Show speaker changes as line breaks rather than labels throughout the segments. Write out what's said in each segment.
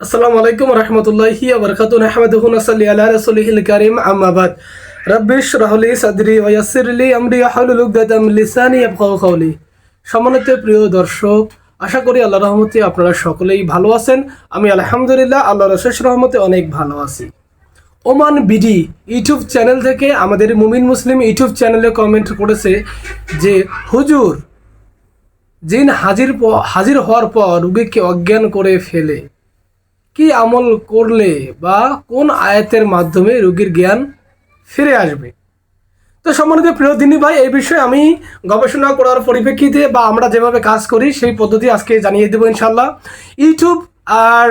আসসালামু আলাইকুম রহমতুল্লাহি আবরকাত আহমদুন সাল্লি আলা রাসূলিহিল কারীম, আম্মা বাদ। রাব্বি ইশরাহ লি সাদরি ওয়া ইয়াসসির লি আমরি মিন লিসানি ইয়াফকাহু কওলি। সম্মানিত প্রিয় দর্শক, আশা করি আল্লাহর রহমতে আপনারা সকলেই ভালো আছেন। আমি আলহামদুলিল্লাহ আল্লাহর অশেষ রহমতে অনেক ভালো আছি। ওমান বিডি ইউটিউব চ্যানেল থেকে আমাদের মুমিন মুসলিম ইউটিউব চ্যানেলে কমেন্ট করেছে যে, হুজুর, জিন হাজির হাজির হওয়ার পর রুগীকে অজ্ঞান করে ফেলে। কি আমল করলে বা কোন আয়াতের মাধ্যমে রোগীর জ্ঞান ফিরে আসবে? তো সম্মানিত প্রিয়দিনী ভাই, এই বিষয়ে আমি গবেষণা করার পরিপ্রেক্ষিতে বা আমরা যেভাবে কাজ করি সেই পদ্ধতি আজকে জানিয়ে দেবো ইনশাল্লাহ ইউটিউব আর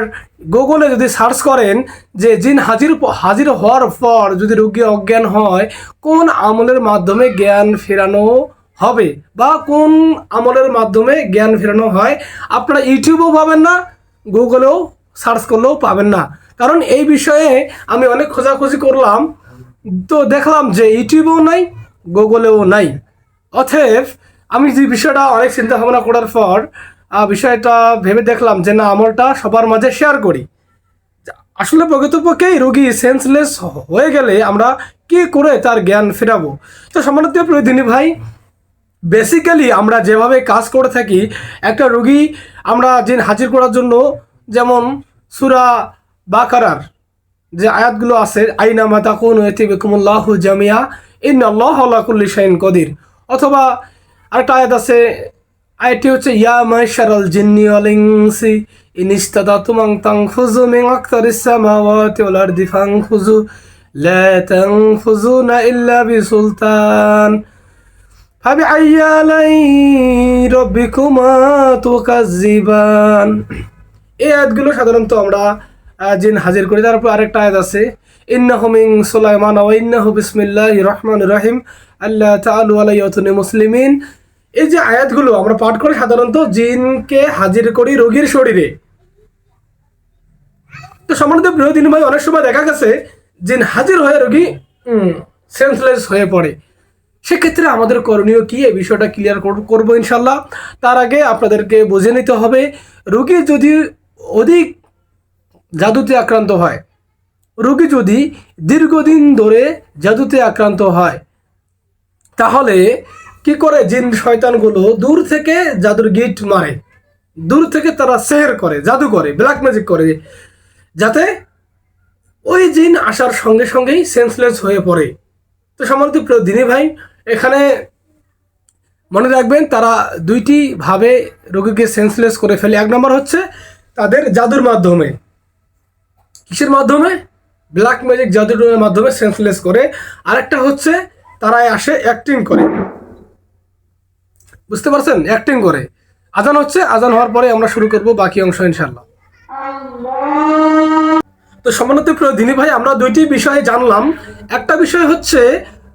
গুগলে যদি সার্চ করেন যে জিন হাজির হাজির হওয়ার পর যদি রোগী অজ্ঞান হয়, কোন আমলের মাধ্যমে জ্ঞান ফেরানো হবে বা কোন আমলের মাধ্যমে জ্ঞান ফেরানো হয়, আপনারা ইউটিউবেও পাবেন না, গুগলেও সার্চ করলেও পাবেন না। কারণ এই বিষয়ে আমি অনেক খোঁজাখুঁজি করলাম। তো দেখলাম যে ইউটিউবেও নাই, গুগলেও নাই। অতএব আমি যে বিষয়টা অনেক চিন্তা ভাবনা করার পর বিষয়টা ভেবে দেখলাম যে না, আমলটা সবার মাঝে শেয়ার করি। আসলে প্রকৃতপক্ষে রোগী সেন্সলেস হয়ে গেলে আমরা কি করে তার জ্ঞান ফেরাবো? তো সম্মানিত প্রতিদিনী ভাই বেসিক্যালি আমরা যেভাবে কাজ করে থাকি, একটা রোগী আমরা জিন হাজির করার জন্য যেমন সুরা বাকারার যে আয়াতগুলো আছে আইনা মাতা কোন এতে বেকুমুল্লাহ জামিয়া ইন আল্লাহ আল্লাহ কুল্লি শাইন কদির অথবা আরেকটা আয়াত আছে আয়াতটি হচ্ছে ইয়া মাইশারাল জিন্নি ওয়াল ইনসি ইন ইস্তাদাতুম তানফুজু মিন আকতারিস সামাওয়াতি ওয়াল আরদি ফানফুজু লা তানফুজুনা ইল্লা বিসুলতান فبأي آلاء ربكما تكذبان এই আয়াতগুলো সাধারণত আমরা জিন হাজির করি। তারপর আরেকটা আয়াত আছে, ইন্নাহু মিন সুলাইমান ওয়া ইন্নাহু বিসমিল্লাহির রহমানির রহিম আল্লাহ তাআলু আলাইয়াতুনি মুসলিমিন। এই যে আয়াতগুলো আমরা পাঠ করি সাধারণত জিনকে হাজির করি রোগীর শরীরে। তো সম্মানিত প্রিয় দিন ভাই, অনেক সময় দেখা গেছে জিন হাজির হয়ে রোগী সেন্সলেস হয়ে পড়ে। সেক্ষেত্রে আমাদের করণীয় কি? এই বিষয়টা ক্লিয়ার করব ইনশাল্লাহ তার আগে আপনাদেরকে বুঝে নিতে হবে, রোগী যদি অধিক জাদুতে আক্রান্ত হয়। রোগী যদি দীর্ঘদিন ধরে জাদুতে আক্রান্ত হয়, তাহলে কি করে জিন শয়তানগুলো দূর থেকে জাদুর গিট মারে? দূর থেকে তারা সেহের করে, জাদু করে ব্ল্যাক ম্যাজিক করে, যাতে ওই জিন আসার সঙ্গে সঙ্গেই সেন্সলেস হয়ে পড়ে। তো সম্মানিত প্রিয় দিনী ভাই, এখানে মনে রাখবেন, তারা দুইটি ভাবে রোগীকে সেন্সলেস করে ফেলে। এক নম্বর হচ্ছে তাদের জাদুর মাধ্যমে। কিসের মাধ্যমে? ব্ল্যাক ম্যাজিক জাদুর মাধ্যমে সেন্সলেস করে। আরেকটা হচ্ছে, তারা আসে অ্যাক্টিং করে। বুঝতে পারছেন? অ্যাক্টিং করে। আজান হচ্ছে, আজান হওয়ার পরে আমরা শুরু করব বাকি অংশ ইনশাল্লাহ তো সম্মানিত প্রিয় দিনী ভাই, আমরা দুইটি বিষয়ে জানলাম। একটা বিষয় হচ্ছে,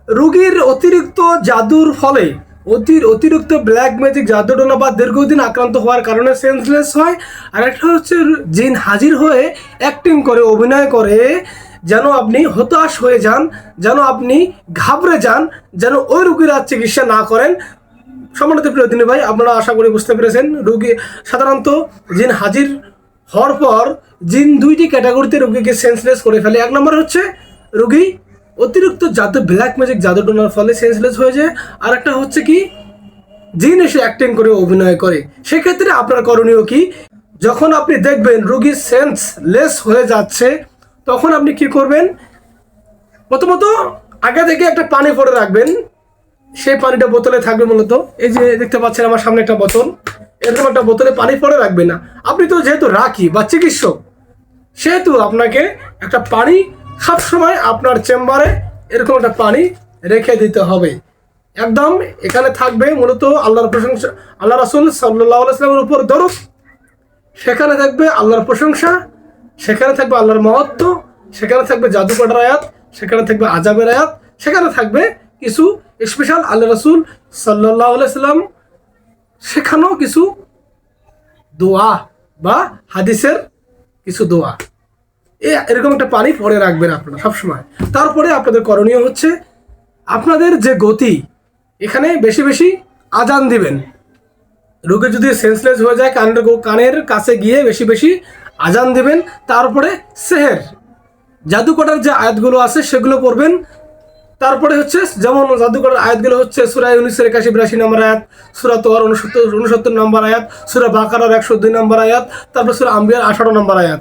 রুগীর অতিরিক্ত জাদুর ফলে অতির অতিরিক্ত ব্ল্যাক ম্যাজিক জাদুটনা বা দীর্ঘদিন আক্রান্ত হওয়ার কারণে সেন্সলেস হয়। আর একটা হচ্ছে জিন হাজির হয়ে অ্যাক্টিং করে, অভিনয় করে, যেন আপনি হতাশ হয়ে যান, যেন আপনি ঘাবড়ে যান, যেন ওই রোগীর চিকিৎসা না করেন। সম্মানিত প্রিয় দিনী ভাই, আপনারা আশা করি বুঝতে পেরেছেন, রুগী সাধারণত জিন হাজির হওয়ার পর জিন দুইটি ক্যাটাগরিতে রুগীকে সেন্সলেস করে ফেলে। এক নম্বর হচ্ছে রোগী অতিরিক্ত জাদু ব্ল্যাক ম্যাজিক জাদু টোনার ফলে সেন্সলেস হয়ে যায়। আর একটা হচ্ছে কি, জিন এসে অ্যাক্টিং করে, অভিনয় করে। সেক্ষেত্রে আপনার করণীয় কি, যখন আপনি দেখবেন রোগী সেন্সলেস হয়ে যাচ্ছে, তখন আপনি কি করবেন? প্রথমত আগে থেকে একটা পানি পরে রাখবেন। সেই পানিটা বোতলে থাকবে মূলত। এই যে দেখতে পাচ্ছেন আমার সামনে একটা বোতল। এরকম একটা বোতলে পানি পরে রাখবে না। আপনি তো যেহেতু রাখি বা চিকিৎসক, সেহেতু আপনাকে একটা পানি সবসময় আপনার চেম্বারে এরকম একটা পানি রেখে দিতে হবে। একদম এখানে থাকবে মূলত আল্লাহর প্রশংসা, আল্লাহ রাসুল সাল্লাহ সাল্লামের উপর দরদ। সেখানে থাকবে আল্লাহর প্রশংসা, সেখানে থাকবে আল্লাহর মহত্ব, সেখানে থাকবে জাদুকটার আয়াত, সেখানে থাকবে আজাবের আয়াত, সেখানে থাকবে কিছু স্পেশাল আল্লাহ রসুল সাল্লাহ সাল্লাম সেখানেও কিছু দোয়া বা হাদিসের কিছু দোয়া। এরকম একটা পানি পরে রাখবেন আপনারা সবসময়। তারপরে আপনাদের করণীয় হচ্ছে আপনাদের যে গতি, এখানে বেশি বেশি আজান দিবেন। রোগী যদি সেন্সলেস হয়ে যায় কানের কানের কাছে গিয়ে বেশি বেশি আজান দিবেন। তারপরে সেহের জাদুকটার যে আয়াতগুলো আছে সেগুলো পড়বেন। তারপরে হচ্ছে, যেমন জাদুকরের আয়াতগুলো হচ্ছে সুরা উনিশের একাশি, বিরাশি নম্বর আয়াত, সুরা তোয়ার উনসত্তর উনসত্তর নম্বর আয়াত, সুরা বাকারার একশো দুই নম্বর আয়াত, তারপরে সুরা আম্বিয়ার আঠারো নম্বর আয়াত।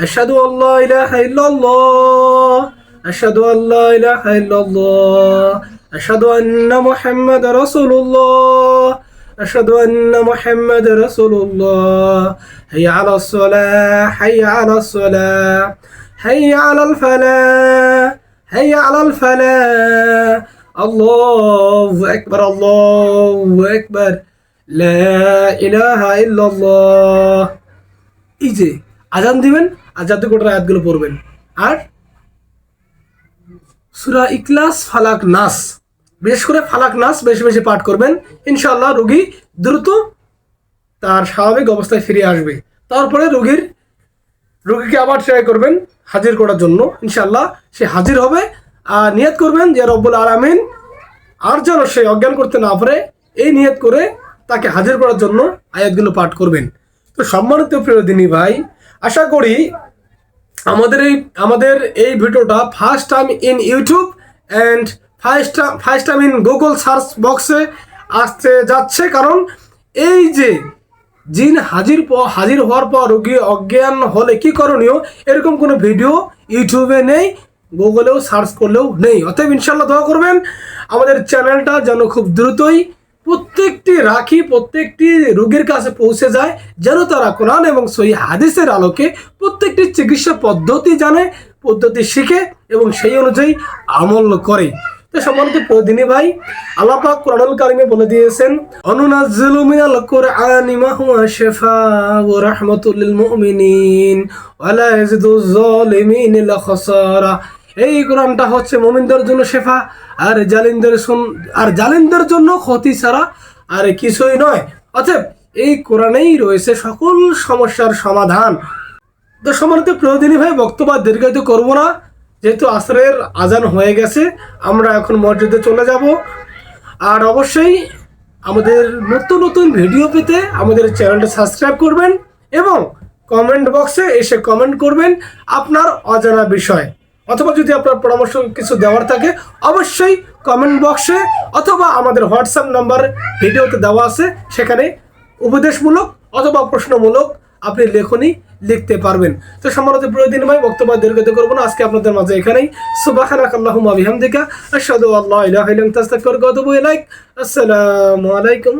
أشهد أن لا إله إلا الله أشهد أن لا إله إلا الله أشهد أن محمد رسول الله أشهد أن محمد رسول الله حي على الصلاة حي على الصلاة حي على الفلاح حي على الفلاح الله أكبر الله أكبر لا إله إلا الله এই যে আজান দিবেন আর জাদুকটার আয়াতগুলো পড়বেন। আর সুরা ইকলাস ফালাক নাস, বিশেষ করে ফালাক নাস বেশি বেশি পাঠ করবেন। ইনশাআল্লাহ রোগী দ্রুত তার স্বাভাবিক অবস্থায় ফিরে আসবে। তারপরে রোগীর, রোগীকে আবার ট্রাই করবেন হাজির করার জন্য। ইনশাআল্লাহ সে হাজির হবে। আর নিয়ত করবেন যে রব্বুল আলামিন আর যেন সে অজ্ঞান করতে না পারে, এই নিয়ত করে তাকে হাজির করার জন্য আয়াতগুলো পাঠ করবেন। তো সম্মানিত প্রিয় দিনী ভাই, আশা করি আমাদের এই আমাদের এই ভিডিওটা first time in YouTube and first first time in Google search বক্সে আসতে যাচ্ছে কারণ এই যে জিন হাজির পর হাজির হওয়ার পর রোগী অজ্ঞান হলে কি করণীয়? এরকম কোনো ভিডিও ইউটিউবে নেই গুগলেও সার্চ করলেও নেই। অতএব ইনশাল্লাহ দোয়া করবেন। আমাদের চ্যানেলটা যেন খুব দ্রুতই প্রত্যেকটি রাখি প্রত্যেকটি রোগীর কাছে পৌঁছে যায়, যেন তারা কোরআন এবং সহি হাদিসের আলোকে প্রত্যেকটি চিকিৎসা পদ্ধতি জানে, পদ্ধতি শিখে এবং সেই অনুযায়ী আমল করে। তো সম্মানিত প্রদিনী ভাই, আল্লাহ পাক কোরআনুল কারিমে বলে দিয়েছেন, অনুনাজ্জিলু মিনাল কুরআনি মা হুয়া ওয়া রাহমাতুল মুমিনিন, ওয়া লা জালিমিন ইল্লা এই কোরআনটা হচ্ছে মুমিনদের জন্য শেফা, আর জালিমদের শুন- আর জালিমদের জন্য ক্ষতি ছাড়া আর কিছুই নয়। অতএব এই কোরআনেই রয়েছে সকল সমস্যার সমাধান। তো সমানিত প্রয়োজনী ভাই, বক্তব্য দীর্ঘায়িত করব না। যেহেতু আসরের আজান হয়ে গেছে, আমরা এখন মসজিদে চলে যাব। আর অবশ্যই আমাদের নতুন নতুন ভিডিও পেতে আমাদের চ্যানেলটা সাবস্ক্রাইব করবেন এবং কমেন্ট বক্সে এসে কমেন্ট করবেন আপনার অজানা বিষয়। অথবা যদি আপনার পরামর্শ কিছু দেওয়ার থাকে, অবশ্যই কমেন্ট বক্সে অথবা আমাদের হোয়াটসঅ্যাপ নাম্বার ভিডিওতে দেওয়া আছে, সেখানে উপদেশমূলক অথবা প্রশ্নমূলক আপনি লেখনী লিখতে পারবেন। তো সম্মানিত প্রয়োজন ভাই, বক্তব্য দীর্ঘত করব না, আজকে আপনাদের মাঝে এখানেই। সুবাহানাক আল্লাহুম্মা বিহামদিকা, আশহাদু আল্লা ইলাহা ইল্লা আসসালামু আলাইকুম